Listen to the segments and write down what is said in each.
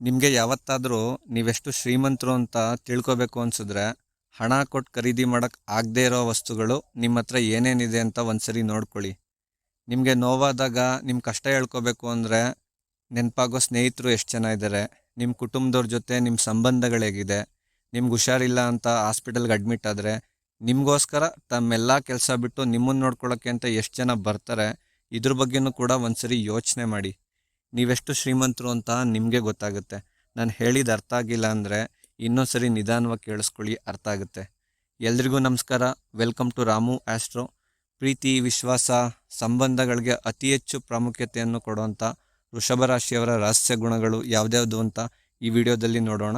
ನಿಮಗೆ ಯಾವತ್ತಾದರೂ ನೀವೆಷ್ಟು ಶ್ರೀಮಂತರು ಅಂತ ತಿಳ್ಕೊಬೇಕು ಅನ್ಸಿದ್ರೆ ಹಣ ಕೊಟ್ಟು ಖರೀದಿ ಮಾಡೋಕ್ಕೆ ಆಗದೇ ಇರೋ ವಸ್ತುಗಳು ನಿಮ್ಮ ಹತ್ರ ಏನೇನಿದೆ ಅಂತ ಒಂದ್ಸರಿ ನೋಡ್ಕೊಳ್ಳಿ. ನಿಮಗೆ ನೋವಾದಾಗ ನಿಮ್ಮ ಕಷ್ಟ ಹೇಳ್ಕೋಬೇಕು ಅಂದರೆ ನೆನಪಾಗೋ ಸ್ನೇಹಿತರು ಎಷ್ಟು ಜನ ಇದ್ದಾರೆ ನಿಮ್ಮ ಕುಟುಂಬದವ್ರ ಜೊತೆ ನಿಮ್ಮ ಸಂಬಂಧಗಳು ಹೇಗಿದೆ, ನಿಮ್ಗೆ ಹುಷಾರಿಲ್ಲ ಅಂತ ಹಾಸ್ಪಿಟಲ್ಗೆ ಅಡ್ಮಿಟ್ ಆದರೆ ನಿಮಗೋಸ್ಕರ ತಮ್ಮೆಲ್ಲ ಕೆಲಸ ಬಿಟ್ಟು ನಿಮ್ಮನ್ನು ನೋಡ್ಕೊಳ್ಳೋಕ್ಕೆ ಅಂತ ಎಷ್ಟು ಜನ ಬರ್ತಾರೆ, ಇದ್ರ ಬಗ್ಗೆನೂ ಕೂಡ ಒಂದ್ಸರಿ ಯೋಚನೆ ಮಾಡಿ. ನೀವೆಷ್ಟು ಶ್ರೀಮಂತರು ಅಂತ ನಿಮಗೆ ಗೊತ್ತಾಗುತ್ತೆ. ನಾನು ಹೇಳಿದ ಅರ್ಥ ಆಗಿಲ್ಲ ಅಂದರೆ ಇನ್ನೊಂದು ಸರಿ ನಿಧಾನವಾಗಿ ಕೇಳಿಸ್ಕೊಳ್ಳಿ, ಅರ್ಥ ಆಗುತ್ತೆ. ಎಲ್ರಿಗೂ ನಮಸ್ಕಾರ. Welcome to Ramu astro. ಪ್ರೀತಿ, ವಿಶ್ವಾಸ, ಸಂಬಂಧಗಳಿಗೆ ಅತಿ ಹೆಚ್ಚು ಪ್ರಾಮುಖ್ಯತೆಯನ್ನು ಕೊಡುವಂಥ ವೃಷಭ ರಾಶಿಯವರ ರಹಸ್ಯ ಗುಣಗಳು ಯಾವುದ್ಯಾವುದು ಅಂತ ಈ ವಿಡಿಯೋದಲ್ಲಿ ನೋಡೋಣ.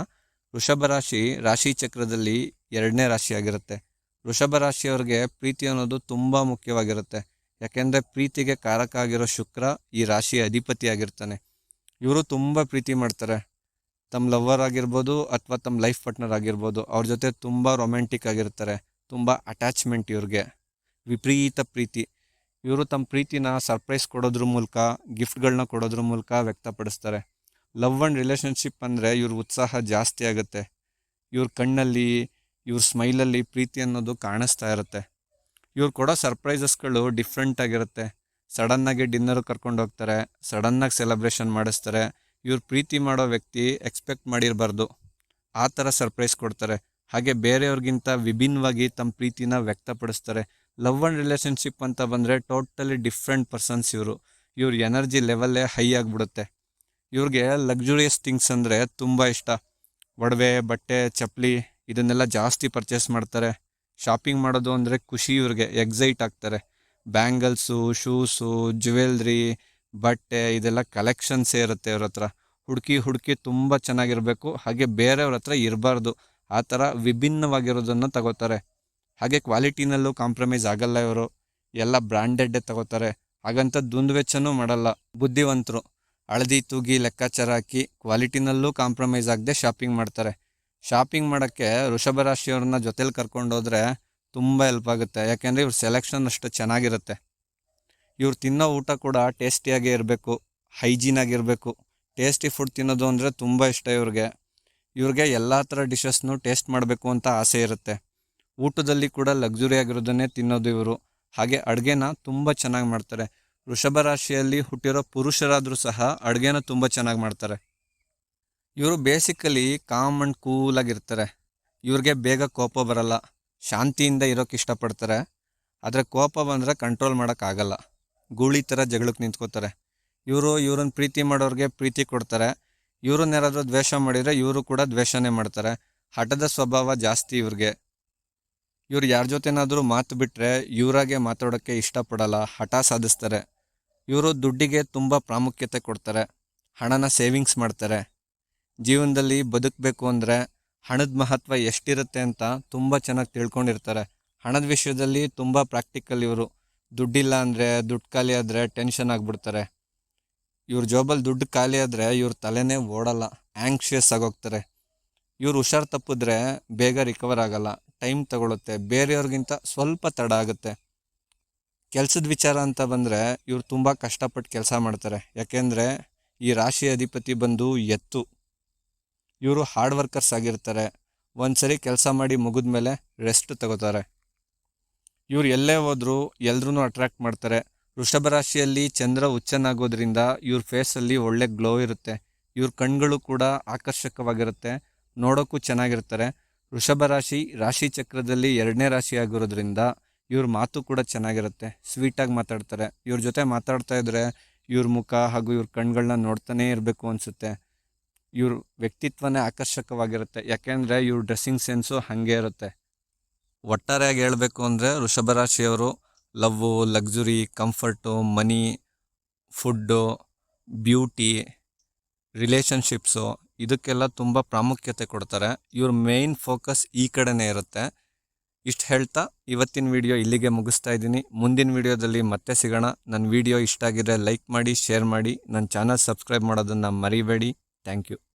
ವೃಷಭ ರಾಶಿ ರಾಶಿ ಚಕ್ರದಲ್ಲಿ ಎರಡನೇ ರಾಶಿಯಾಗಿರುತ್ತೆ. ವೃಷಭ ರಾಶಿಯವರಿಗೆ ಪ್ರೀತಿ ಅನ್ನೋದು ತುಂಬ ಮುಖ್ಯವಾಗಿರುತ್ತೆ. ಯಾಕೆಂದರೆ ಪ್ರೀತಿಗೆ ಕಾರಕ ಆಗಿರೋ ಶುಕ್ರ ಈ ರಾಶಿಯ ಅಧಿಪತಿಯಾಗಿರ್ತಾನೆ. ಇವರು ತುಂಬ ಪ್ರೀತಿ ಮಾಡ್ತಾರೆ. ತಮ್ಮ ಲವರ್ ಆಗಿರ್ಬೋದು ಅಥವಾ ತಮ್ಮ ಲೈಫ್ ಪಾರ್ಟ್ನರ್ ಆಗಿರ್ಬೋದು, ಅವ್ರ ಜೊತೆ ತುಂಬ ರೊಮ್ಯಾಂಟಿಕ್ ಆಗಿರ್ತಾರೆ. ತುಂಬ ಅಟ್ಯಾಚ್ಮೆಂಟ್ ಇವ್ರಿಗೆ. ವಿಪರೀತ ಪ್ರೀತಿ. ಇವರು ತಮ್ಮ ಪ್ರೀತಿನ ಸರ್ಪ್ರೈಸ್ ಕೊಡೋದ್ರ ಮೂಲಕ ಗಿಫ್ಟ್ಗಳನ್ನ ಕೊಡೋದ್ರ ಮೂಲಕ ವ್ಯಕ್ತಪಡಿಸ್ತಾರೆ. ಲವ್ ಆ್ಯಂಡ್ ರಿಲೇಷನ್ಶಿಪ್ ಅಂದರೆ ಇವ್ರ ಉತ್ಸಾಹ ಜಾಸ್ತಿ ಆಗುತ್ತೆ. ಇವ್ರ ಕಣ್ಣಲ್ಲಿ, ಇವ್ರ ಸ್ಮೈಲಲ್ಲಿ ಪ್ರೀತಿ ಅನ್ನೋದು ಕಾಣಿಸ್ತಾ ಇರುತ್ತೆ. ಇವ್ರು ಕೊಡೋ ಸರ್ಪ್ರೈಸಸ್ಗಳು ಡಿಫ್ರೆಂಟ್ ಆಗಿರುತ್ತೆ. ಸಡನ್ನಾಗಿ ಡಿನ್ನರ್ ಕರ್ಕೊಂಡು ಹೋಗ್ತಾರೆ ಸಡನ್ನಾಗಿ ಸೆಲೆಬ್ರೇಷನ್ ಮಾಡಿಸ್ತಾರೆ, ಇವ್ರು ಪ್ರೀತಿ ಮಾಡೋ ವ್ಯಕ್ತಿ ಎಕ್ಸ್ಪೆಕ್ಟ್ ಮಾಡಿರಬಾರ್ದು. ಆ ಥರ ಸರ್ಪ್ರೈಸ್ ಕೊಡ್ತಾರೆ. ಹಾಗೆ ಬೇರೆಯವ್ರಿಗಿಂತ ವಿಭಿನ್ನವಾಗಿ ತಮ್ಮ ಪ್ರೀತಿನ ವ್ಯಕ್ತಪಡಿಸ್ತಾರೆ. ಲವ್ ಆ್ಯಂಡ್ ರಿಲೇಷನ್ಶಿಪ್ ಅಂತ ಬಂದರೆ ಟೋಟಲಿ ಡಿಫ್ರೆಂಟ್ ಪರ್ಸನ್ಸ್ ಇವರು. ಇವ್ರ ಎನರ್ಜಿ ಲೆವೆಲ್ಲೇ ಹೈ ಆಗಿಬಿಡುತ್ತೆ. ಇವ್ರಿಗೆ ಲಕ್ಸುರಿಯಸ್ ಥಿಂಗ್ಸ್ ಅಂದರೆ ತುಂಬ ಇಷ್ಟ. ಒಡವೆ, ಬಟ್ಟೆ, ಚಪ್ಪಲಿ, ಇದನ್ನೆಲ್ಲ ಜಾಸ್ತಿ ಪರ್ಚೇಸ್ ಮಾಡ್ತಾರೆ. ಶಾಪಿಂಗ್ ಮಾಡೋದು ಅಂದರೆ ಖುಷಿ ಇವ್ರಿಗೆ ಎಕ್ಸೈಟ್ ಆಗ್ತಾರೆ. ಬ್ಯಾಂಗಲ್ಸು ಶೂಸು ಜ್ಯುವೆಲ್ರಿ ಬಟ್ಟೆ, ಇದೆಲ್ಲ ಕಲೆಕ್ಷನ್ಸೇ ಇರುತ್ತೆ ಅವ್ರ ಹತ್ರ. ಹುಡುಕಿ ಹುಡುಕಿ ತುಂಬ ಚೆನ್ನಾಗಿರಬೇಕು. ಹಾಗೆ ಬೇರೆಯವ್ರ ಹತ್ರ ಇರಬಾರ್ದು. ಆ ಥರ ವಿಭಿನ್ನವಾಗಿರೋದನ್ನು ತಗೋತಾರೆ. ಹಾಗೆ ಕ್ವಾಲಿಟಿನಲ್ಲೂ ಕಾಂಪ್ರಮೈಸ್ ಆಗಲ್ಲ ಇವರು. ಎಲ್ಲ ಬ್ರ್ಯಾಂಡೆಡ್ಡೇ ತಗೋತಾರೆ. ಹಾಗಂತ ದುಂದುವೆಚ್ಚನೂ ಮಾಡಲ್ಲ. ಬುದ್ಧಿವಂತರು. ಹಳದಿ, ತೂಗಿ, ಲೆಕ್ಕಾಚಾರ ಹಾಕಿ ಕ್ವಾಲಿಟಿನಲ್ಲೂ ಕಾಂಪ್ರಮೈಸ್ ಆಗದೆ ಶಾಪಿಂಗ್ ಮಾಡ್ತಾರೆ. ಶಾಪಿಂಗ್ ಮಾಡೋಕ್ಕೆ ಋಷಭ ರಾಶಿಯವ್ರನ್ನ ಜೊತೇಲಿ ಕರ್ಕೊಂಡೋದ್ರೆ ತುಂಬ ಹೆಲ್ಪ್ ಆಗುತ್ತೆ. ಯಾಕೆಂದರೆ ಇವ್ರ ಸೆಲೆಕ್ಷನ್ ಅಷ್ಟು ಚೆನ್ನಾಗಿರುತ್ತೆ. ಇವ್ರು ತಿನ್ನೋ ಊಟ ಕೂಡ ಟೇಸ್ಟಿಯಾಗೇ ಇರಬೇಕು ಹೈಜೀನಾಗಿರಬೇಕು ಟೇಸ್ಟಿ ಫುಡ್ ತಿನ್ನೋದು ಅಂದರೆ ತುಂಬ ಇಷ್ಟ ಇವ್ರಿಗೆ. ಇವ್ರಿಗೆ ಎಲ್ಲ ಥರ ಡಿಶಸ್ನು ಟೇಸ್ಟ್ ಮಾಡಬೇಕು ಅಂತ ಆಸೆ ಇರುತ್ತೆ. ಊಟದಲ್ಲಿ ಕೂಡ ಲಕ್ಸುರಿ ಆಗಿರೋದನ್ನೇ ತಿನ್ನೋದು ಇವರು. ಹಾಗೆ ಅಡುಗೆನ ತುಂಬ ಚೆನ್ನಾಗಿ ಮಾಡ್ತಾರೆ. ವೃಷಭ ರಾಶಿಯಲ್ಲಿ ಹುಟ್ಟಿರೋ ಪುರುಷರಾದರೂ ಸಹ ಅಡುಗೆನ ತುಂಬ ಚೆನ್ನಾಗಿ ಮಾಡ್ತಾರೆ. ಇವರು ಬೇಸಿಕಲಿ ಕಾಮ್ ಆ್ಯಂಡ್ ಕೂಲಾಗಿರ್ತಾರೆ ಇವ್ರಿಗೆ ಬೇಗ ಕೋಪ ಬರಲ್ಲ. ಶಾಂತಿಯಿಂದ ಇರೋಕೆ ಇಷ್ಟಪಡ್ತಾರೆ. ಆದರೆ ಕೋಪ ಬಂದರೆ ಕಂಟ್ರೋಲ್ ಮಾಡೋಕ್ಕಾಗಲ್ಲ ಗೂಳಿ ಥರ ಜಗಳಕ್ಕೆ ನಿಂತ್ಕೋತಾರೆ. ಇವರು ಇವ್ರನ್ನ ಪ್ರೀತಿ ಮಾಡೋರಿಗೆ ಪ್ರೀತಿ ಕೊಡ್ತಾರೆ. ಇವ್ರನ್ನ ಯಾರಾದರೂ ದ್ವೇಷ ಮಾಡಿದರೆ ಇವರು ಕೂಡ ದ್ವೇಷನೇ ಮಾಡ್ತಾರೆ. ಹಠದ ಸ್ವಭಾವ ಜಾಸ್ತಿ ಇವ್ರಿಗೆ. ಇವ್ರು ಯಾರ ಜೊತೆನಾದರೂ ಮಾತು ಬಿಟ್ಟರೆ ಇವರಾಗೆ ಮಾತಾಡೋಕ್ಕೆ ಇಷ್ಟಪಡಲ್ಲ, ಹಠ ಸಾಧಿಸ್ತಾರೆ. ಇವರು ದುಡ್ಡಿಗೆ ತುಂಬ ಪ್ರಾಮುಖ್ಯತೆ ಕೊಡ್ತಾರೆ. ಹಣನ ಸೇವಿಂಗ್ಸ್ ಮಾಡ್ತಾರೆ. ಜೀವನದಲ್ಲಿ ಬದುಕಬೇಕು ಅಂದರೆ ಹಣದ ಮಹತ್ವ ಎಷ್ಟಿರುತ್ತೆ ಅಂತ ತುಂಬ ಚೆನ್ನಾಗಿ ತಿಳ್ಕೊಂಡಿರ್ತಾರೆ. ಹಣದ ವಿಷಯದಲ್ಲಿ ತುಂಬ ಪ್ರಾಕ್ಟಿಕಲ್ ಇವರು. ದುಡ್ಡಿಲ್ಲ ಅಂದರೆ ದುಡ್ಡು ಖಾಲಿ ಆದರೆ ಟೆನ್ಷನ್ ಆಗಿಬಿಡ್ತಾರೆ. ಇವ್ರ ಜೋಬಲ್ಲಿ ದುಡ್ಡು ಖಾಲಿ ಆದರೆ ಇವ್ರ ತಲೆನೇ ಓಡಲ್ಲ ಆ್ಯಂಕ್ಷಿಯಸ್ ಆಗೋಗ್ತಾರೆ. ಇವ್ರು ಹುಷಾರು ತಪ್ಪಿದ್ರೆ ಬೇಗ ರಿಕವರ್ ಆಗಲ್ಲ ಟೈಮ್ ತಗೊಳುತ್ತೆ, ಬೇರೆಯವ್ರಿಗಿಂತ ಸ್ವಲ್ಪ ತಡ ಆಗುತ್ತೆ. ಕೆಲಸದ ವಿಚಾರ ಅಂತ ಬಂದರೆ ಇವ್ರು ತುಂಬ ಕಷ್ಟಪಟ್ಟು ಕೆಲಸ ಮಾಡ್ತಾರೆ. ಯಾಕೆಂದರೆ ಈ ರಾಶಿ ಅಧಿಪತಿ ಬಂದು ಎತ್ತು. ಇವರು ಹಾರ್ಡ್ ವರ್ಕರ್ಸ್ ಆಗಿರ್ತಾರೆ. ಒಂದು ಸರಿ ಕೆಲಸ ಮಾಡಿ ಮುಗಿದ ಮೇಲೆ ರೆಸ್ಟ್ ತಗೋತಾರೆ. ಇವ್ರು ಎಲ್ಲೇ ಹೋದರೂ ಎಲ್ರೂ ಅಟ್ರ್ಯಾಕ್ಟ್ ಮಾಡ್ತಾರೆ. ವೃಷಭ ರಾಶಿಯಲ್ಲಿ ಚಂದ್ರ ಹುಚ್ಚನಾಗೋದ್ರಿಂದ ಇವ್ರ ಫೇಸಲ್ಲಿ ಒಳ್ಳೆ ಗ್ಲೋ ಇರುತ್ತೆ. ಇವ್ರ ಕಣ್ಗಳು ಕೂಡ ಆಕರ್ಷಕವಾಗಿರುತ್ತೆ. ನೋಡೋಕ್ಕೂ ಚೆನ್ನಾಗಿರ್ತಾರೆ. ವೃಷಭ ರಾಶಿ ರಾಶಿ ಚಕ್ರದಲ್ಲಿ ಎರಡನೇ ರಾಶಿ ಆಗಿರೋದ್ರಿಂದ ಇವ್ರ ಮಾತು ಕೂಡ ಚೆನ್ನಾಗಿರುತ್ತೆ. ಸ್ವೀಟಾಗಿ ಮಾತಾಡ್ತಾರೆ. ಇವ್ರ ಜೊತೆ ಮಾತಾಡ್ತಾ ಇದ್ರೆ ಇವ್ರ ಮುಖ ಹಾಗೂ ಇವ್ರ ಕಣ್ಗಳನ್ನ ನೋಡ್ತಾನೇ ಇರಬೇಕು ಅನಿಸುತ್ತೆ. ಇವ್ರ ವ್ಯಕ್ತಿತ್ವನೇ ಆಕರ್ಷಕವಾಗಿರುತ್ತೆ. ಯಾಕೆಂದರೆ ಇವ್ರ ಡ್ರೆಸ್ಸಿಂಗ್ ಸೆನ್ಸು ಹಾಗೆ ಇರುತ್ತೆ. ಒಟ್ಟಾರೆಯಾಗಿ ಹೇಳಬೇಕು ಅಂದರೆ ವೃಷಭ ರಾಶಿಯವರು love luxury comfort money food beauty relationships ಇದಕ್ಕೆಲ್ಲ ತುಂಬ ಪ್ರಾಮುಖ್ಯತೆ ಕೊಡ್ತಾರೆ. ಇವ್ರ ಮೇಯ್ನ್ ಫೋಕಸ್ ಈ ಕಡೆನೇ ಇರುತ್ತೆ. ಇಷ್ಟು ಹೇಳ್ತಾ ಇವತ್ತಿನ ವಿಡಿಯೋ ಇಲ್ಲಿಗೆ ಮುಗಿಸ್ತಾ ಇದ್ದೀನಿ. ಮುಂದಿನ ವಿಡಿಯೋದಲ್ಲಿ ಮತ್ತೆ ಸಿಗೋಣ. ನನ್ನ ವಿಡಿಯೋ ಇಷ್ಟ ಆಗಿದ್ರೆ ಲೈಕ್ ಮಾಡಿ ಶೇರ್ ಮಾಡಿ. ನನ್ನ ಚಾನಲ್ ಸಬ್ಸ್ಕ್ರೈಬ್ ಮಾಡೋದನ್ನು ಮರಿಬೇಡಿ. Thank you